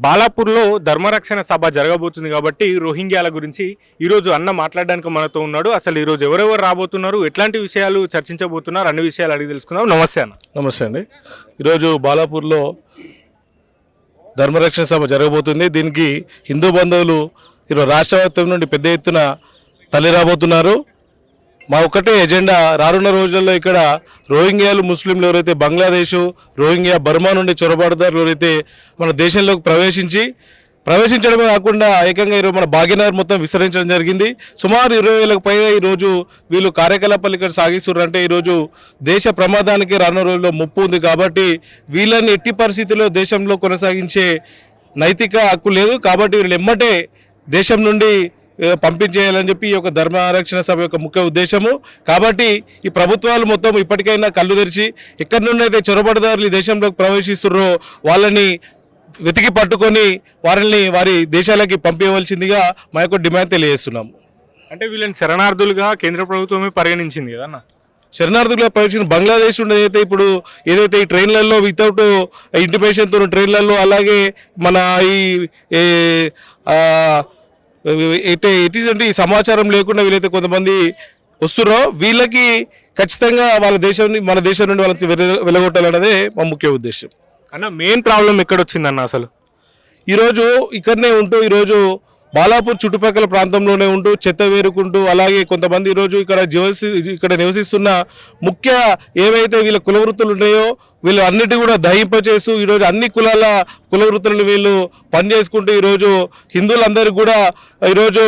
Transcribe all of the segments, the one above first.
బాలాపూర్లో ధర్మరక్షణ సభ జరగబోతుంది కాబట్టి రోహింగ్యాల గురించి ఈరోజు అన్న మాట్లాడడానికి మనతో ఉన్నాడు. అసలు ఈరోజు ఎవరెవరు రాబోతున్నారు? ఎట్లాంటి విషయాలు చర్చించబోతున్నారు? అన్ని విషయాలు అడిగి తెలుసుకుందాం. నమస్తే అన్న. నమస్తే అండి. ఈరోజు బాలాపూర్లో ధర్మరక్షణ సభ జరగబోతుంది. దీనికి హిందూ బంధువులు ఈరోజు రాష్ట్ర నుండి పెద్ద ఎత్తున తల్లి రాబోతున్నారు. మా ఒక్కటే ఎజెండా. రానున్న రోజుల్లో ఇక్కడ రోహింగ్యాలు ముస్లింలు ఎవరైతే బంగ్లాదేశ్ రోహింగ్యా బర్మా నుండి చొరబాటుదారులు ఎవరైతే మన దేశంలోకి ప్రవేశించి ప్రవేశించడమే కాకుండా ఏకంగా ఈరోజు మన భాగ్యనగర్ మొత్తం విస్తరించడం జరిగింది. సుమారు ఇరవై వేలకు పైగా ఈరోజు వీళ్ళు కార్యకలాపాలు ఇక్కడ సాగిస్తున్నారు. అంటే ఈరోజు దేశ ప్రమాదానికి రానున్న రోజుల్లో ముప్పు ఉంది కాబట్టి వీళ్ళని ఎట్టి పరిస్థితుల్లో దేశంలో కొనసాగించే నైతిక హక్కు లేదు. కాబట్టి వీళ్ళు ఎమ్మటే దేశం నుండి పంపించేయాలని చెప్పి ఈ యొక్క ధర్మరక్షణ సభ యొక్క ముఖ్య ఉద్దేశము. కాబట్టి ఈ ప్రభుత్వాలు మొత్తం ఇప్పటికైనా కళ్ళు తెరిచి ఎక్కడి నుండి అయితే చొరబడిదారులు ఈ దేశంలోకి ప్రవేశిస్తున్నారో వాళ్ళని వెతికి పట్టుకొని వారిని వారి దేశాలకి పంపించవలసిందిగా మా యొక్క డిమాండ్ తెలియజేస్తున్నాము. అంటే వీళ్ళని శరణార్థులుగా కేంద్ర ప్రభుత్వమే పరిగణించింది కదా అన్న? శరణార్థులుగా ప్రవేశించిన బంగ్లాదేశ్ నుండి ఏదైతే ఇప్పుడు ఏదైతే ఈ ట్రైన్లలో వితౌట్ ఇంటిమేషన్తో ట్రైన్లలో అలాగే మన ఈ ఎట్ ఇట్ ఈస్ అంటే ఈ సమాచారం లేకుండా వీళ్ళైతే కొంతమంది వస్తున్నారో వీళ్ళకి ఖచ్చితంగా వాళ్ళ దేశం మన దేశం నుండి వాళ్ళని వెల- వెలగొట్టాలన్నదే మా ముఖ్య ఉద్దేశం అన్న మెయిన్ ప్రాబ్లం ఎక్కడ వచ్చిందన్న అసలు? ఈరోజు ఇక్కడనే ఉంటూ ఈరోజు బాలాపూర్ చుట్టుపక్కల ప్రాంతంలోనే ఉంటూ చెత్త వేరుకుంటూ అలాగే కొంతమంది ఈరోజు ఇక్కడ జీవసి ఇక్కడ నివసిస్తున్న ముఖ్య ఏవైతే వీళ్ళ కులవృత్తులు ఉన్నాయో వీళ్ళు అన్నిటి కూడా దహింపచేస్తూ ఈరోజు అన్ని కులాల కులవృత్తులను వీళ్ళు పనిచేసుకుంటూ ఈరోజు హిందువులందరికీ కూడా ఈరోజు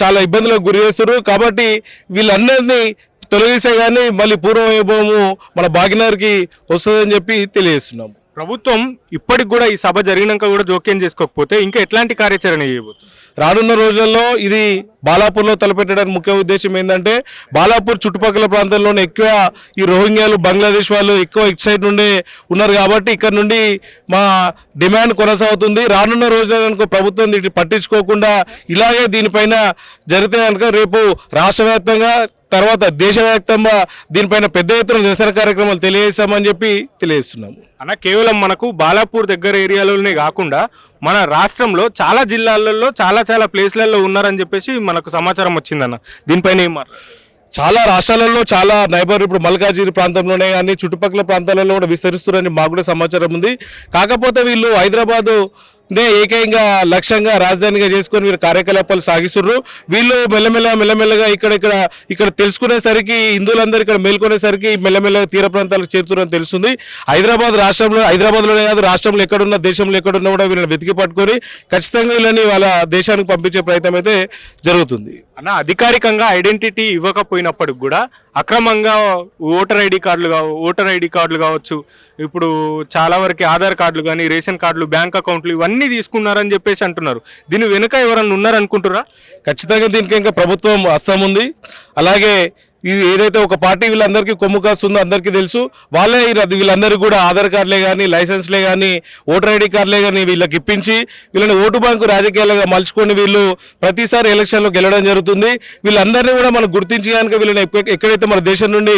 చాలా ఇబ్బందులకు గురి చేస్తారు కాబట్టి వీళ్ళందరినీ తొలగిస్తే కానీ మళ్ళీ పూర్వ వైభవము మన భాగ్యనగర్కి వస్తుందని చెప్పి తెలియజేస్తున్నాము. ప్రభుత్వం ఇప్పటికి కూడా ఈ సభ జరిగినాక కూడా జోక్యం చేసుకోకపోతే ఇంకా ఎట్లాంటి కార్యాచరణ చేయబోతుంది? రానున్న రోజుల్లో ఇది బాలాపూర్లో తలపెట్టడానికి ముఖ్య ఉద్దేశం ఏంటంటే బాలాపూర్ చుట్టుపక్కల ప్రాంతాల్లోనే ఎక్కువ ఈ రోహింగ్యాలు బంగ్లాదేశ్ వాళ్ళు ఎక్కువ ఇటు సైడ్ నుండే ఉన్నారు కాబట్టి ఇక్కడ నుండి మా డిమాండ్ కొనసాగుతుంది. రానున్న రోజుల్లో కనుక ప్రభుత్వం దీన్ని పట్టించుకోకుండా ఇలాగే దీనిపైన జరిగితే కనుక రేపు రాష్ట్రవ్యాప్తంగా తర్వాత దేశవ్యాప్తంగా దీనిపైన పెద్ద ఎత్తున నిరసన కార్యక్రమాలు తెలియజేస్తామని చెప్పి తెలియజేస్తున్నాము. అన్న కేవలం మనకు బాలాపూర్ దగ్గర ఏరియాలోనే కాకుండా మన రాష్ట్రంలో చాలా జిల్లాలలో చాలా చాలా ప్లేస్లలో ఉన్నారని చెప్పేసి మనకు సమాచారం వచ్చిందన్న దీనిపైన ఏం చాలా రాష్ట్రాలలో చాలా నైబర్ ఇప్పుడు మల్కాజిగిరి ప్రాంతంలోనే కానీ చుట్టుపక్కల ప్రాంతాలలో కూడా విస్తరిస్తున్నారని మాకు కూడా సమాచారం ఉంది. కాకపోతే వీళ్ళు హైదరాబాదు నే ఏకైకంగా లక్ష్యంగా రాజధానిగా చేసుకొని వీరు కార్యకలాపాలు సాగిస్తున్నారు వీళ్ళు మెల్లమెల్ల మెల్లమెల్లగా ఇక్కడ ఇక్కడ ఇక్కడ తెలుసుకునేసరికి హిందువులందరూ ఇక్కడ మేల్కొనేసరికి మెల్లమెల్లగా తీర ప్రాంతాలకు చేరుతున్నారని తెలుస్తుంది. హైదరాబాద్ రాష్ట్రంలో హైదరాబాద్లోనే కాదు రాష్ట్రంలో ఎక్కడున్న దేశంలో ఎక్కడున్నా కూడా వీళ్ళని వెతికి పట్టుకొని ఖచ్చితంగా వీళ్ళని వాళ్ళ దేశానికి పంపించే ప్రయత్నం అయితే జరుగుతుంది. అన్న అధికారికంగా ఐడెంటిటీ ఇవ్వకపోయినప్పటికి కూడా అక్రమంగా ఓటర్ ఐడి కార్డులు కావు ఓటర్ ఐడి కార్డులు కావచ్చు ఇప్పుడు చాలా వరకు ఆధార్ కార్డులు కానీ రేషన్ కార్డులు బ్యాంక్ అకౌంట్లు ఇవన్నీ తీసుకున్నారని చెప్పేసి అంటున్నారు. దీని వెనుక ఎవరన్నా ఉన్నారనుకుంటురా ఖచ్చితంగా దీనికి ఇంకా ప్రభుత్వం అస్తం ఉంది. అలాగే ఇది ఏదైతే ఒక పార్టీ వీళ్ళందరికీ కొమ్ము కాస్తుందో అందరికీ తెలుసు. వాళ్ళే వీళ్ళందరూ వీళ్ళందరికీ కూడా ఆధార్ కార్డులే కానీ లైసెన్స్లే కానీ ఓటర్ ఐడి కార్డులే కానీ వీళ్ళకి ఇప్పించి వీళ్ళని ఓటు బ్యాంకు రాజకీయాలుగా మలుచుకొని వీళ్ళు ప్రతిసారి ఎలక్షన్లో గెలవడం జరుగుతుంది. వీళ్ళందరినీ కూడా మనం గుర్తించి కనుక వీళ్ళని ఎక్కడైతే మన దేశం నుండి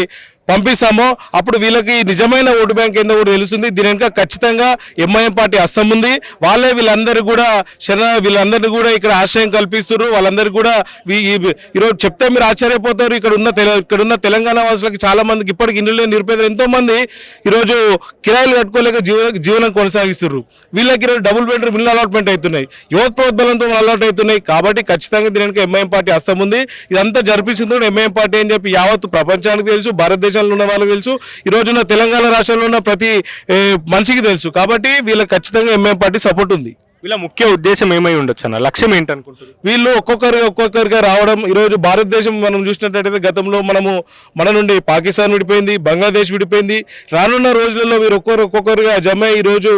పంపిస్తామో అప్పుడు వీళ్ళకి నిజమైన ఓటు బ్యాంక్ ఏందో కూడా తెలుస్తుంది. దీని వెనుక ఖచ్చితంగా ఎంఐఎం పార్టీ హస్తం ఉంది. వాళ్ళే వీళ్ళందరూ కూడా శరణ వీళ్ళందరినీ కూడా ఇక్కడ ఆశ్రయం కల్పిస్తున్నారు. వాళ్ళందరూ కూడా ఈ- ఈరోజు చెప్తే మీరు ఆశ్చర్యపోతారు. ఇక్కడ ఉన్న ఇక్కడ ఉన్న తెలంగాణ వాసులకి చాలా మందికి ఇప్పటికి ఇండ్లు లేని నిరుపేదలు ఎంతో మంది ఈరోజు కిరాయిలు కట్టుకోలేక జీవన జీవనం కొనసాగిస్తున్నారు. వీళ్ళకి ఈరోజు డబుల్ బెడ్రూమ్ ఇల్లు అలాట్మెంట్ అవుతున్నాయి. యువత ప్రోద్బలంతో అలాట్ అవుతున్నాయి. కాబట్టి ఖచ్చితంగా దీని వెనుక ఎంఐఎం పార్టీ హస్తం ఉంది. ఇదంతా జరిపించింది ఎంఐఎం పార్టీ అని చెప్పి యావత్ ప్రపంచానికి తెలుసు. భారతదేశం భారతదేశంలో ఉన్న వాళ్ళకి తెలుసు. ఈ రోజున తెలంగాణ రాష్ట్రంలో ఉన్న ప్రతి మనిషికి తెలుసు. కాబట్టి వీళ్ళకి ఖచ్చితంగా ఎంఐఎం పార్టీ సపోర్ట్ ఉంది. వీళ్ళ ముఖ్య ఉద్దేశం ఏమై ఉండొచ్చు అన్న? లక్ష్యం ఏంటనుకుంటున్నారు? వీళ్ళు ఒక్కొక్కరిగా ఒక్కొక్కరిగా రావడం ఈరోజు భారతదేశం మనం చూసినట్టయితే గతంలో మనము మన నుండి పాకిస్తాన్ విడిపోయింది బంగ్లాదేశ్ విడిపోయింది. రానున్న రోజులలో వీరు ఒక్కొక్కరు ఒక్కొక్కరుగా జమ అయ్యి ఈరోజు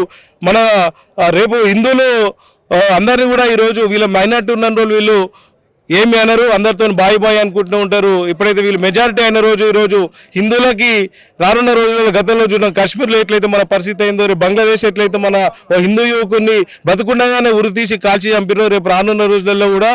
మన రేపు హిందువులు అందరినీ కూడా ఈరోజు వీళ్ళ మైనార్టీ ఉన్న రోజులు వీళ్ళు ఏమి అనరు అందరితో బాయ్ బాయ్ అనుకుంటూ ఉంటారు. ఎప్పుడైతే వీళ్ళు మెజారిటీ అయిన రోజు ఈ రోజు హిందువులకి రానున్న రోజుల్లో గతంలో చూడడం కాశ్మీర్లో ఎట్లయితే మన పరిస్థితి అయిందో రేపు బంగ్లాదేశ్ ఎట్లయితే మన ఓ హిందూ యువకుని బతుకుండగానే ఉరి తీసి కాల్చి చంపినో రేపు రానున్న రోజులలో కూడా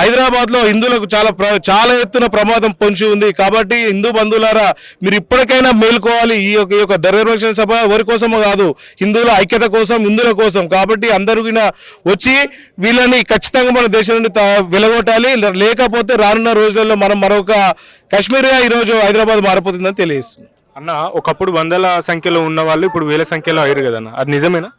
హైదరాబాద్లో హిందువులకు చాలా చాలా ఎత్తున ప్రమాదం పొంచి ఉంది. కాబట్టి హిందూ బంధువులారా మీరు ఇప్పటికైనా మేల్కోవాలి. ఈ యొక్క ఈ యొక్క ధర్మరక్షణ సభ ఎవరి కోసమో కాదు. హిందువుల ఐక్యత కోసం హిందువుల కోసం. కాబట్టి అందరూ వచ్చి వీళ్ళని ఖచ్చితంగా మన దేశం నుండి వెలగొట్టాలి. లేకపోతే రానున్న రోజులలో మనం మరొక కాశ్మీర్గా ఈరోజు హైదరాబాద్ మారిపోతుందని తెలియజేస్తుంది అన్న ఒకప్పుడు వందల సంఖ్యలో ఉన్న వాళ్ళు ఇప్పుడు వేల సంఖ్యలో అయ్యారు కదన్న. అది నిజమేనా?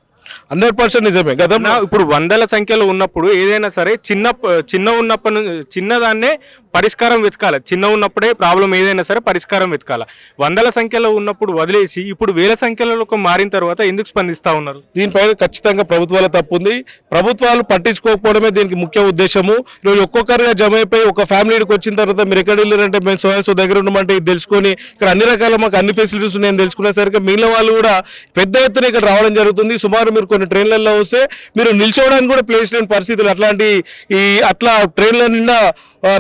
హండ్రెడ్ పర్సెంట్ నిజమే. గతంలో అన్న, ఇప్పుడు వందల సంఖ్యలో ఉన్నప్పుడు ఏదైనా సరే చిన్న చిన్న ఉన్నప్పటి నుంచి చిన్నదాన్నే పరిష్కారం వెతకాలి. చిన్న ఉన్నప్పుడే ప్రాబ్లం ఏదైనా సరే పరిష్కారం వెతకాలి. వందల సంఖ్యలో ఉన్నప్పుడు వదిలేసి ఇప్పుడు వేల సంఖ్యలోకి మారిన తర్వాత ఎందుకు స్పందిస్తా ఉన్నారు? దీనిపైన ఖచ్చితంగా ప్రభుత్వాల తప్పు ఉంది. ప్రభుత్వాలు పట్టించుకోకపోవడమే దీనికి ముఖ్య ఉద్దేశము. ఈరోజు ఒక్కొక్కరిగా జమ అయిపోయి ఒక ఫ్యామిలీకి వచ్చిన తర్వాత మీరు ఎక్కడ వెళ్ళారంటే మేము సోయాసో దగ్గర ఉండమంటే ఇది తెలుసుకొని ఇక్కడ అన్ని రకాల మాకు అన్ని ఫెసిలిటీస్ ఉన్నాయని తెలుసుకునేసరికి మిగిలిన వాళ్ళు కూడా పెద్ద ఎత్తున ఇక్కడ రావడం జరుగుతుంది. సుమారు మీరు కొన్ని ట్రైన్లలో వస్తే మీరు నిల్చోవడానికి కూడా ప్లేస్ లేని పరిస్థితులు. అట్లాంటి ఈ అట్లా ట్రైన్ల నిండా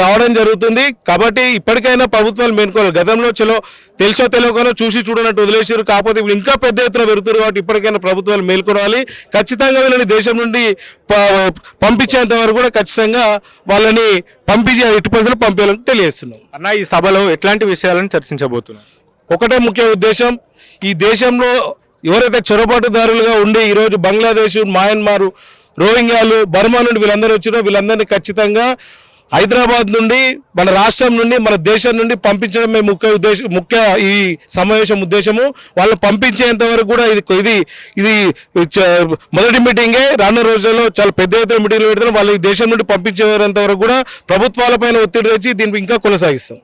రావడం జరుగుతుంది. కాబట్టి ఇప్పటికైనా ప్రభుత్వాలు మేనుకోవాలి గతంలో చలో తెలుసో తెలియకనో చూసి చూడనట్టు వదిలేసారు కాకపోతే ఇప్పుడు ఇంకా పెద్ద ఎత్తున పెరుగుతారు కాబట్టి ఇప్పటికైనా ప్రభుత్వాలు మేల్కొనాలి. ఖచ్చితంగా వీళ్ళని దేశం నుండి పంపించేంత వరకు కూడా ఖచ్చితంగా వాళ్ళని పంపించే ఎట్టి పరిస్థితులు పంపించాలని తెలియజేస్తున్నాం. అన్న ఈ సభలో ఎట్లాంటి విషయాలను చర్చించబోతున్నారు? ఒకటే ముఖ్య ఉద్దేశం ఈ దేశంలో ఎవరైతే చొరబాటుదారులుగా ఉండి ఈరోజు బంగ్లాదేశ్ మయన్మారు రోహింగ్యాలు బర్మా నుండి వీళ్ళందరూ వచ్చినో వీళ్ళందరినీ ఖచ్చితంగా హైదరాబాద్ నుండి మన రాష్ట్రం నుండి మన దేశం నుండి పంపించడమే ముఖ్య ఉద్దేశం ముఖ్య ఈ సమావేశం ఉద్దేశము. వాళ్ళు పంపించేంత వరకు కూడా ఇది ఇది ఇది చ- మొదటి మీటింగే రానున్న రోజుల్లో చాలా పెద్ద ఎత్తున మీటింగ్లు పెడతారు. వాళ్ళు ఈ దేశం నుండి పంపించేంత వరకు కూడా ప్రభుత్వాలపైన ఒత్తిడి తెచ్చి దీనికి ఇంకా కొనసాగిస్తాం.